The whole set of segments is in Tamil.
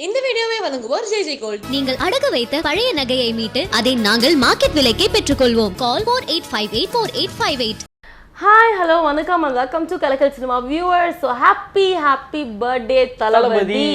இந்த வீடியோவை வழங்குவோர் ஜெய் ஜெய் கோல்ட். நீங்கள் அடகு வைத்த பழைய நகையை மீட்டு அதை நாங்கள் மார்க்கெட் விலைக்கே பெற்றுக்கொள்வோம். Call four eight five eight four eight five eight hi hello வணக்கம் and welcome to Kalakkal cinema viewers so happy happy birthday Thalapathy.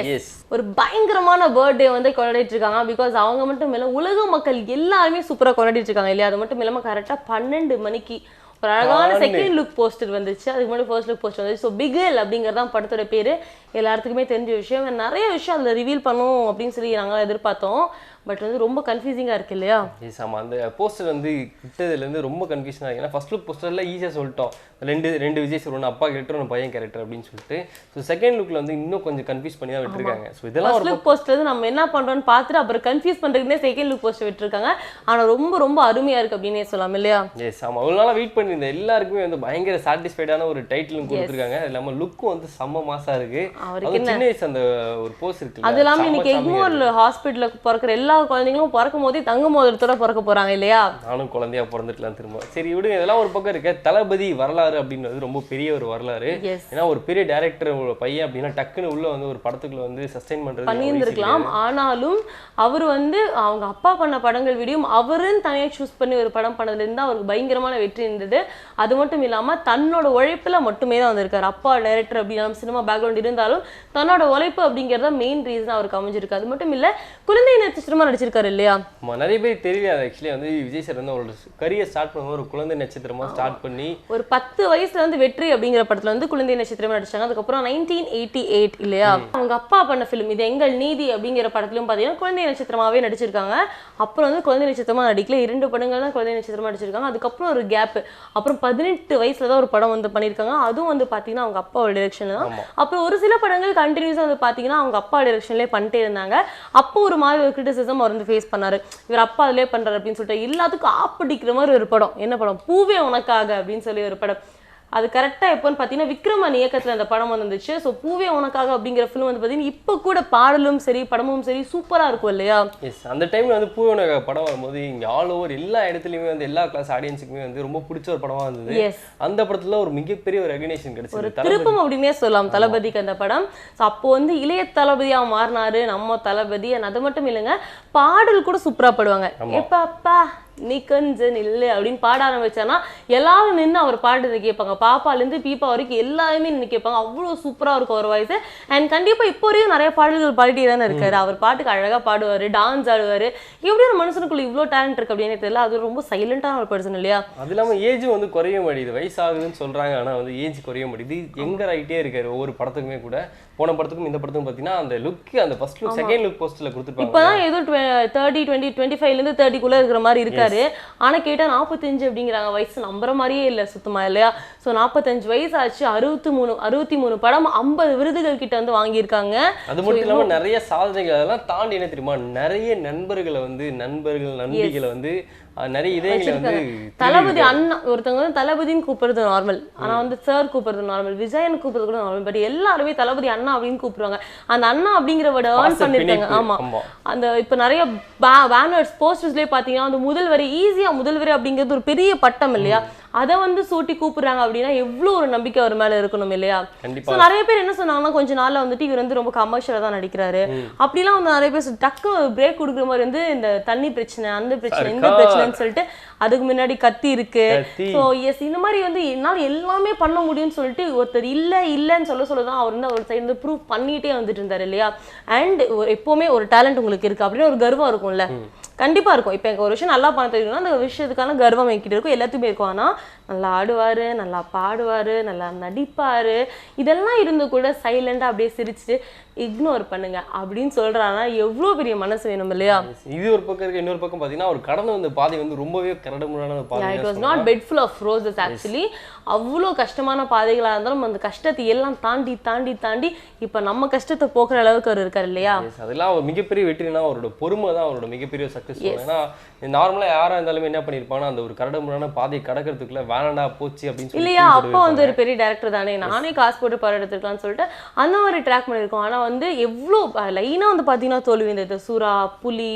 Yes. ஒரு பயங்கரமான பர்த்டே வந்து கொண்டாடிட்டு இருக்காங்க பிகாஸ் அவங்க மட்டும் இல்லை உலக மக்கள் எல்லாருமே சூப்பராக கொண்டாடிட்டு இருக்காங்க இல்லையா? அது மட்டும் இல்லாமல் கரெக்டாக பன்னெண்டு மணிக்கு ஒரு அழகான. செகண்ட் லுக் போஸ்டர் வந்துச்சு. அதுக்கு முன்னாடி ஃபர்ஸ்ட் லுக் போஸ்டர் வந்துச்சு. ஸோ பிகில் அப்படிங்கிறது தான் படத்தோட பேர். எல்லாத்துக்குமே தெரிஞ்ச விஷயம். நிறைய விஷயம் அதில் ரிவீல் பண்ணும் அப்படின்னு சொல்லி நாங்கள் எதிர்பார்த்தோம். பட் வந்து ரொம்ப கன்ஃபியூசிங்காக இருக்கு இல்லையா? எஸ் ஆமாம் அந்த போஸ்டர் வந்து விட்டதுலேருந்து ரொம்ப கன்ஃபியூஷன் ஆகி ஏன்னா ஃபர்ஸ்ட் லுக் போஸ்டரில் ஈஸியாக சொல்லிட்டோம். ரெண்டு ரெண்டு விஜய் சார் ஒன்று அப்பா கேரக்டர் ஒன்று பையன் கேரக்டர் அப்படின்னு சொல்லிட்டு. ஸோ செகண்ட் லுக்கில் வந்து இன்னும் கொஞ்சம் கன்ஃபியூஸ் பண்ணி தான் விட்டுருக்காங்க. ஸோ இதெல்லாம் ஃபர்ஸ்ட் ஒரு லுக் போஸ்ட் வந்து நம்ம என்ன பண்றோம்னு பார்த்துட்டு அப்புறம் கன்ஃபியூஸ் பண்றதுக்குனே செகண்ட் லுக் போஸ்ட் விட்டுருக்காங்க. ஆனா ரொம்ப ரொம்ப அருமையா இருக்கு அப்படின்னே சொல்லலாம் இல்லையா? எஸ் ஆமாம் அவ்வளோ நாளாக வெயிட் பண்ணியிருந்தேன். எல்லாருக்குமே வந்து பயங்கர சாட்டிஸ்ஃபைடான ஒரு டைட்டிலும் கொடுத்துருக்காங்க. அது இல்லாமல் லுக்கும் வந்து செம்ம மாசாக இருக்கு. அவருக்கு சின்ன வயசு அந்த ஒரு போஸ் இருக்கு அது இல்லாம இன்னைக்கு எக்மோர்ல ஹாஸ்பிட்டல்ல பிறக்கிற எல்லா குழந்தைங்களும் பிறக்கும் போதே தங்க மோதிரத்தோட பிறக்க போறாங்க இல்லையா? நானும் குழந்தையா பிறந்துட்டலாம் திரும்ப. சரி விடுங்க இதெல்லாம் ஒரு பக்கம் இருக்க. தளபதி வரலாறு அப்படின்றது ரொம்ப பெரிய ஒரு வரலாறு. ஏன்னா ஒரு பெரிய டேரக்டர் பையன் அப்படின்னா டக்குன்னு உள்ள வந்து ஒரு படத்துக்குள்ள வந்து சஸ்டைன் பண்றது பண்ணியிருந்திருக்கலாம். ஆனாலும் அவர் வந்து அவங்க அப்பா பண்ண படங்கள் விடியும் அவருன்னு தனியாக சூஸ் பண்ணி ஒரு படம் பண்ணதுலேருந்து அவருக்கு பயங்கரமான வெற்றி இருந்தது. அது மட்டும் இல்லாம தன்னோட உழைப்புல மட்டுமே தான் வந்திருக்காரு. அப்பா டைரக்டர் அப்படின்னாலும் சினிமா பேக்ரவுண்ட் இருந்தாலும் தன்னோட உழைப்பு அப்படிங்கிறத மெயின் ரீசன் அவருக்கு அமைஞ்சிருக்கு. அது மட்டும் இல்ல குழந்தை நட்சத்திரமா நடிச்சிருக்காரு இல்லையா? நிறைய பேர் தெரியல ஆக்சுவலி வந்து விஜய் சார் வந்து அவரோட கரியர் ஸ்டார்ட் பண்ணும்போது ஒரு குழந்தை நட்சத்திரமா ஸ்டார்ட் பண்ணி ஒரு பத்து வயசுல வந்து வெற்றி அப்படிங்கிற படத்துல வந்து குழந்தை நட்சத்திரமா நடிச்சாங்க. அதுக்கப்புறம் நைன்டீன் எயிட்டி எயிட் இல்லையா அவங்க அப்பா பண்ண ஃபிலிம் இது எங்கள் நீதி அப்படிங்கிற படத்துலயும் பாத்தீங்கன்னா குழந்தை நட்சத்திரமாவே நடிச்சிருக்காங்க. அப்புறம் வந்து குழந்தை நட்சத்திரமா நடிக்கல. இரண்டு படங்கள் தான் குழந்தை நட்சத்திரமா நடிச்சிருக்காங்க. அதுக்கப்புறம் ஒரு கேப் அப்புறம் பதினெட்டு வயசுல தான் ஒரு படம் வந்து பண்ணியிருக்காங்க. அதுவும் வந்து பாத்தீங்கன்னா அவங்க அப்பாவோட டிரெக்ஷன்ல தான். அப்புறம் ஒரு சில படங்கள் கண்டினியூஸாக வந்து பாத்தீங்கன்னா அவங்க அப்பா டிரெக்ஷன்லேயே பண்ணிட்டே இருந்தாங்க. அப்போ ஒரு மாதிரி ஒரு கிரிட்டிசிசம் அவர் வந்து ஃபேஸ் பண்ணாரு. இவர் அப்பா அதிலே பண்ணுறாரு அப்படின்னு சொல்லிட்டு எல்லாத்துக்கும் ஆப்படிக்கிற மாதிரி ஒரு படம். என்ன படம்? பூவே உனக்காக அப்படின்னு சொல்லி ஒரு படம். அது கரெக்டாக எப்போன்னு பார்த்தீங்கன்னா விக்ரமன் இயக்கத்தில் அந்த படம் வந்துச்சு ஸோ பூவே உனக்காக அப்படிங்கிற ஃபிலிம் வந்து பார்த்தீங்கன்னா இப்போ கூட பாடலும் சரி படமும் சரி சூப்பராக இருக்கும் இல்லையா? எஸ் அந்த டைம்ல வந்து பூவன படம் வரும்போது இங்க ஆல் ஓவர் எல்லா இடத்துலயுமே வந்து எல்லா கிளாஸ் ஆடியன்ஸுக்குமே வந்து ரொம்ப பிடிச்ச ஒரு படமா இருந்தது. அந்த படத்துல ஒரு மிகப்பெரிய ஒரு ரெகனேஷன் ஒரு கிடைச்சது தளபதி. திருப்பம் அப்படின்னே சொல்லலாம் தளபதிக்கு அந்த படம். ஸோ அப்போ வந்து இளைய தளபதியா மாறினாரு நம்ம தளபதி. அது மட்டும் இல்லைங்க பாடல் கூட சூப்பரா பாடுவாங்க. எப்பா அப்பா? நீ நில்லு அப்படின்னு பாட ஆரம்பிச்சானா எல்லாரும் நின்று அவர் பாடுறதை கேட்பாங்க. பாப்பாலேருந்து பீப்பா வரைக்கும் எல்லாருமே நின்று கேட்பாங்க. அவ்வளோ சூப்பராக இருக்கும் அவர் வாய்ஸ் அண்ட் கண்டிப்பாக இப்போ வரையும் நிறைய பாடல்கள் பாடிட்டே தானே இருக்காரு. அவர் பாட்டுக்கு அழகாக பாடுவார் டான்ஸ் ஆடுவார். எப்படி ஒரு மனுஷனுக்குள்ள இவ்வளோ டேலண்ட் இருக்கு அப்படின்னு தெரியல. அது ரொம்ப சைலண்டான ஒரு பர்சன் இல்லையா? அது இல்லாமல் ஏஜும் வந்து குறைய மாட்டேங்குது. வயசாகுதுன்னு சொல்கிறாங்க ஆனால் வந்து ஏஜ் குறைய மாட்டேங்குது. எங்கர் ஆகிட்டே இருக்காரு ஒவ்வொரு படத்துக்குமே கூட. போன படத்துக்கும் இந்த படத்துக்கும் பார்த்தீங்கன்னா அந்த லுக் அந்த ஃபர்ஸ்ட் லுக் செகண்ட் லுக் போஸ்ட்ல கொடுத்துருப்பாங்க இப்பதான் ஏதோ தேர்ட்டி டுவெண்ட்டி டுவெண்ட்டி ஃபைவ்லேருந்து தேர்ட்டிக்குள்ளே இருக்கிற மாதிரி இருக்காரு. ஆனா கேட்டா நாற்பத்தஞ்சு அப்படிங்கிறாங்க. வயசு நம்புற மாதிரியே இல்லை சுத்தமா இல்லையா? ஸோ நாற்பத்தஞ்சு வயசு ஆச்சு அறுபத்தி மூணு அறுபத்தி மூணு படம் ஐம்பது விருதுகள் கிட்ட வந்து வாங்கியிருக்காங்க. அது மட்டும் இல்லாம நிறைய சாதனைகள் அதெல்லாம் தாண்டி என்ன தெரியுமா? நிறைய நண்பர்களை வந்து நண்பர்கள் நண்பிகளை வந்து நிறைய இதயங்களை வந்து தளபதி அண்ணா ஒருத்தவங்க வந்து தளபதின்னு கூப்பிடுறது நார்மல் ஆனா வந்து சார் கூப்பிடுறது நார்மல் விஜயன் கூப்பிடுறது கூட நார்மல் பட் எல்லாருமே தளபதி அண்ணா அப்படின்னு கூப்பிடுவாங்க. அந்த அண்ணா அப்படிங்கிற வேர்ட் ஏர்ன் பண்ணிருக்காங்க. ஆமா. அந்த இப்ப நிறைய பேனர்ஸ் போஸ்டர்ஸ்லயே பாத்தீங்கன்னா அந்த முதல்வரி ஈஸியா முதல்வரி அப்படிங்கிறது ஒரு பெரிய பட்டம் இல்லையா? அதை வந்து சூட்டி கூப்பிடுறாங்க அப்படின்னா எவ்வளவு ஒரு நம்பிக்கை அவர் மேல இருக்கணும் இல்லையா? ஸோ நிறைய பேர் என்ன சொன்னாங்கன்னா கொஞ்ச நாள்ல வந்துட்டு இவர் வந்து ரொம்ப கமர்ஷியலா தான் நடிக்கிறாரு. அப்படிலாம் வந்து நிறைய பேர் டக்கு பிரேக் கொடுக்குற மாதிரி வந்து இந்த தண்ணி பிரச்சனை அந்த பிரச்சனை இந்த. பிரச்சனைன்னு சொல்லிட்டு அதுக்கு முன்னாடி கத்தி இருக்கு. ஸோ எஸ் இந்த மாதிரி வந்து என்னால் எல்லாமே பண்ண முடியும்னு சொல்லிட்டு ஒருத்தர் இல்லை இல்லைன்னு சொல்ல சொல்ல தான் அவர் வந்து அவர் சைடு வந்து ப்ரூவ் பண்ணிட்டே வந்துட்டு இருந்தார் இல்லையா? அண்ட் எப்போவுமே ஒரு டேலண்ட் உங்களுக்கு இருக்கு அப்படின்னு ஒரு கர்வம் இருக்கும்ல. கண்டிப்பாக இருக்கும். இப்போ எனக்கு ஒரு விஷயம் நல்லா பண்ண தெரியும்னா அந்த விஷயத்துக்கான கர்வம் என்கிட்ட இருக்கும். எல்லாத்துக்குமே இருக்கும். ஆனால் நல்லா ஆடுவாரு நல்லா பாடுவாரு நல்லா நடிப்பாரு. இதெல்லாம் இருந்து கூட சைலண்டா அப்படியே சிரிச்சுட்டு இக்னோர் பண்ணுங்க அப்படின்னு சொல்றானா எவ்வளோ பெரிய மனசு வேணும் இல்லையா? இது ஒரு பக்கம் இருக்கு இன்னொரு பக்கம் பார்த்தீங்கன்னா ஒரு கடந்து வந்த பாதை வந்து ரொம்பவே கரடுமுரடான பாதை it was not bed full of roses actually அவ்வளோ கஷ்டமான பாதைகளாக இருந்தாலும் அந்த கஷ்டத்தை எல்லாம் தாண்டி தாண்டி தாண்டி இப்போ நம்ம கஷ்டத்தை போக்குற அளவுக்கு அவர் இருக்கார் இல்லையா? அதெல்லாம் ஒரு மிகப்பெரிய வெற்றினா அவரோட பொறுமை தான் அவரோட மிகப்பெரிய சக்ஸஸ் ஏன்னா நார்மலாக யாராக இருந்தாலுமே என்ன பண்ணியிருப்பாங்கன்னா அந்த ஒரு கரடுமுரடான பாதையை கடக்கிறதுக்குள்ள வேணாண்டா போச்சு அப்படின்னு இல்லையா அப்பா வந்து ஒரு பெரிய டேரக்டர் தானே. நானே காசு போட்டு படம் எடுத்துருக்கலாம்னு சொல்லிட்டு அந்த மாதிரி ட்ராக் பண்ணியிருக்கோம். ஆனா வந்து எவ்வளோ லைனாக வந்து பார்த்தீங்கன்னா தோல்வி இருந்தது சூரா புலி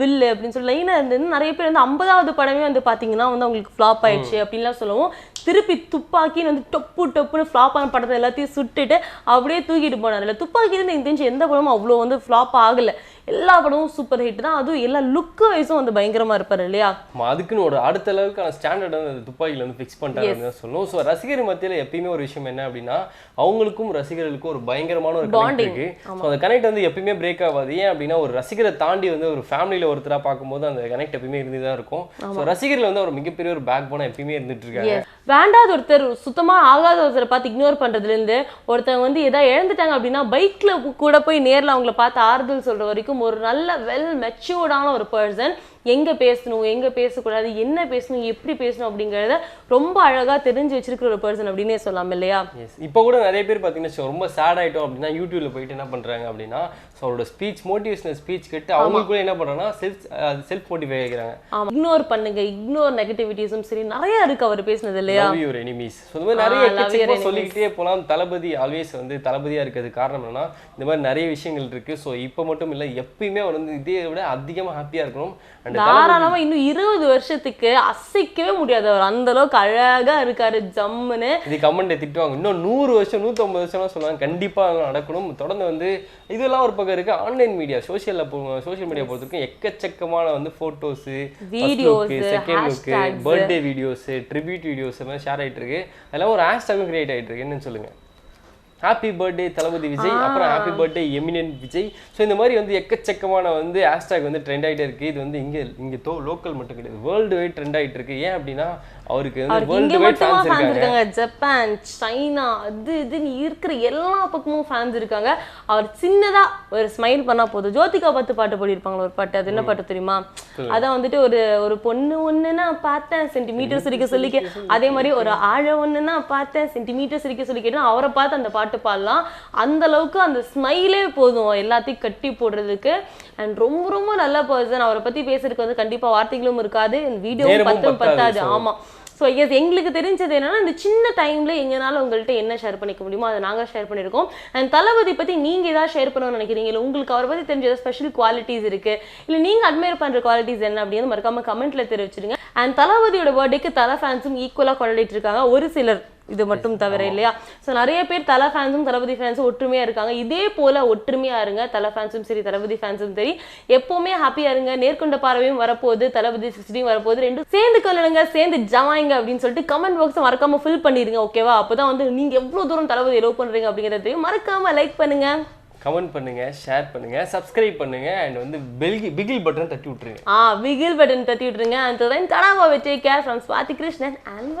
வில்லு அப்படின்னு சொல்லி லைனாக இருந்தது நிறைய பேர் வந்து ஐம்பதாவது படமே வந்து பார்த்தீங்கன்னா வந்து அவங்களுக்கு ஃப்ளாப் ஆயிடுச்சு அப்படின்லாம் சொல்லுவோம். திருப்பி துப்பாக்கின்னு வந்து டொப்பு டொப்புன்னு ஃப்ளாப் ஆன படத்தை எல்லாத்தையும் சுட்டுட்டு அப்படியே தூக்கிட்டு போனார். இல்லை துப்பாக்கி இருந்து எனக்கு தெரிஞ்சு எந்த படமும் அவ்வளோ வந்து ஃப்ளாப் ஆகல. எல்லா படமும் சூப்பர் ஹிட் தான். அதுவும் எல்லா லுக்கு வைஸும் வந்து பயங்கரமா இருப்பாரு இல்லையா? அதுக்குன்னு ஒரு அடுத்த அளவுக்கான ஸ்டாண்டர்ட் வந்து துப்பாக்கியில் வந்து ஃபிக்ஸ் பண்ணிட்டாங்க சொல்லணும். ஸோ ரசிகர் மத்தியில் எப்பயுமே ஒரு விஷயம் என்ன அப்படின்னா அவங்களுக்கும் ரசிகர்களுக்கும் ஒரு பயங்கரமான ஒரு. இருக்கு. ஸோ அந்த கனெக்ட் வந்து எப்பயுமே பிரேக் ஆகாது. ஏன் அப்படின்னா ஒரு ரசிகரை தாண்டி வந்து ஒரு ஃபேமிலியில் ஒருத்தராக பார்க்கும்போது அந்த கனெக்ட் எப்பயுமே இருந்து தான் இருக்கும். ஸோ ரசிகர்கள் வந்து ஒரு மிகப்பெரிய ஒரு பேக் போனா எப்பயுமே இருந்துட்டு இருக்காங்க. வேண்டாத ஒருத்தர் சுத்தமா ஆகாத ஒருத்தரை பார்த்து இக்னோர் பண்றதுல இருந்து ஒருத்தவங்க வந்து ஏதாவது இழந்துட்டாங்க அப்படின்னா பைக்ல கூட போய் நேர்ல அவங்கள பார்த்து ஆறுதல் சொல்ற வரைக்கும் ஒரு நல்ல வெல் மெச்சூர்டான ஒரு பர்சன் எங்க பேசணும் எங்க பேசக்கூடாது என்ன பேசணும் எப்படி பேசணும் அப்படிங்கறத ரொம்ப அழகா தெரிஞ்சு வச்சிருக்கிற ஒரு பர்சன் அப்படின்னே சொல்லலாம் இல்லையா? இப்போ கூட நிறைய பேர் பார்த்தீங்கன்னா ரொம்ப சேட் ஆயிட்டோம் அப்படின்னா யூடியூப்ல போயிட்டு என்ன பண்றாங்க அப்படின்னா ஸோ அவரோட ஸ்பீச் மோட்டிவேஷனல் ஸ்பீச் கேட்டு அவங்களுக்குள்ள என்ன பண்றாங்கன்னா செல்ஃப் செல்ஃப் மோட்டிவேட் ஆகிறாங்க இக்னோர் பண்ணுங்க இக்னோர் நெகட்டிவிட்டிஸும் சரி நிறைய இருக்கு அவர் பேசினது இல்லையா? யுவர் எனிமீஸ் ஸோ இந்த மாதிரி நிறைய. சொல்லிக்கிட்டே போகலாம் தளபதி ஆல்வேஸ் வந்து தளபதியா இருக்கிறது காரணம் என்னன்னா இந்த மாதிரி நிறைய விஷயங்கள் இருக்கு. ஸோ இப்போ மட்டும் இல்லை எப்பயுமே அவர் வந்து இதே விட அதிகமா ஹாப்பியா இருக்கணும். அண்ட் தாராளமா இன்னும் இருபது வருஷத்துக்கு அசைக்கவே முடியாது அவர். அந்த அளவுக்கு அழகா இருக்காரு ஜம்முன்னு. இது கமெண்ட் திட்டுவாங்க. இன்னும் நூறு வருஷம் நூற்றம்பது வருஷம்லாம் சொல்லுவாங்க. கண்டிப்பா நடக்கணும். தொடர்ந்து வந்து இதெல்லாம் ஒரு பக்கம் இருக்கு. ஆன்லைன் மீடியா சோஷியல்ல சோஷியல் மீடியா பொறுத்த வரைக்கும் எக்கச்சக்கமான வந்து photos Videos, second look. Birthday videos tribute videos மாதிரி ஷேர் ஆயிட்டு இருக்கு. அதெல்லாம் ஒரு ஹேஷ்டாகும் கிரியேட் ஆயிட்டு இருக்கு. என்னன்னு சொல்லுங்க. ஹாப்பி பர்த்டே தளபதி விஜய் அப்புறம் happy birthday eminent Vijay so இந்த மாதிரி வந்து எக்கச்சக்கமான வந்து ஹேஷ்டாக் வந்து ட்ரெண்ட் ஆயிட்டே இருக்கு. இது வந்து இங்க இங்க தோ லோக்கல் மட்டும் கிடையாது. வேர்ல்டு வைட் ட்ரெண்ட் ஆயிட்டு இருக்கு. ஏன் அப்படின்னா அவருக்கு இங்க மட்டுமா ஃபேன்ஸ் இருக்காங்க. ஜப்பான் சைனா அது இதுன்னு இருக்கிற எல்லா பக்கமும் ஃபேன்ஸ் இருக்காங்க. அவர் சின்னதா ஒரு ஸ்மைல் பண்ணா போதும். ஜோதிகா பார்த்து பாட்டு பாடியிருப்பாங்களா ஒரு பாட்டு. அது என்ன பாட்டு தெரியுமா? அதான் வந்துட்டு ஒரு ஒரு பொண்ணு ஒண்ணு நான் பார்த்தேன் சென்டிமீட்டர் சிரிக்க சொல்லி கே- அதே மாதிரி ஒரு ஆழ ஒண்ணு நான் பார்த்தேன் சென்டிமீட்டர் சிரிக்க சொல்லி கேட்டா அவரை பார்த்து அந்த பாட்டு பாடலாம். அந்த அளவுக்கு அந்த ஸ்மைலே போதும் எல்லாத்தையும் கட்டி போடுறதுக்கு. அண்ட் ரொம்ப ரொம்ப நல்ல பர்சன் அவரை பத்தி பேசுறதுக்கு வந்து கண்டிப்பா வார்த்தைகளும் இருக்காது. வீடியோவும் நேரமும் பத்தும் பத்தாது. ஆமா. ஸோ எஸ் எங்களுக்கு தெரிஞ்சது என்னன்னா இந்த சின்ன டைம்ல எங்கனால உங்கள்கிட்ட என்ன ஷேர் பண்ணிக்க முடியுமோ அதை நாங்கள் ஷேர் பண்ணியிருக்கோம் அண்ட் தளபதி பத்தி நீங்க ஏதாவது ஷேர் பண்ணணும்னு நினைக்கிறீங்க? இல்லை உங்களுக்கு அவரை பத்தி தெரிஞ்ச ஸ்பெஷல் குவாலிட்டிஸ் இருக்கு? இல்லை நீங்க அட்மையர் பண்ற குவாலிட்டிஸ் என்ன அப்படின்னு மறக்காம கமெண்ட்ல தெரிவிச்சிருங்க. அண்ட் தளபதியோட பர்த்டேக்கு தலை ஃபேன்ஸும் ஈக்குவலாக கொண்டாடிட்டு இருக்காங்க. ஒரு சிலர். இது மட்டும் தவிர இல்லையா? ஸோ நிறைய பேர் தலை ஃபேன்ஸும் தளபதி ஃபேன்ஸும் ஒற்றுமையா இருக்காங்க. இதே போல ஒற்றுமையா இருங்க. தலை ஃபேன்ஸும் சரி தளபதி ஃபேன்ஸும் சரி. எப்பவுமே ஹாப்பியா இருங்க. நேர்கொண்ட பார்வையும் வரப்போகுது. தளபதி சிக்ஸ்டியும் வரப்போகுது. ரெண்டும் சேர்ந்து கொள்ளுங்க. சேர்ந்து ஜமாயிங்க அப்படின்னு சொல்லிட்டு கமெண்ட் பாக்ஸ் மறக்காம ஃபில் பண்ணிருங்க ஓகேவா அப்பதான் வந்து நீங்க எவ்வளவு தூரம் தளபதி லவ் பண்றீங்க அப்படிங்கறது மறக்காம லைக் பண்ணுங்க. கமெண்ட் பண்ணுங்க ஷேர் பண்ணுங்க சப்ஸ்கிரைப் பண்ணுங்க அண்ட் வந்து பெல்கி பிகில் பட்டன் தட்டி விட்டுருங்க. ஆ பிகில் பட்டன் தட்டி விட்டுருங்க. அண்ட் தென் தடாவா வச்சு care from Swathi Krishnan and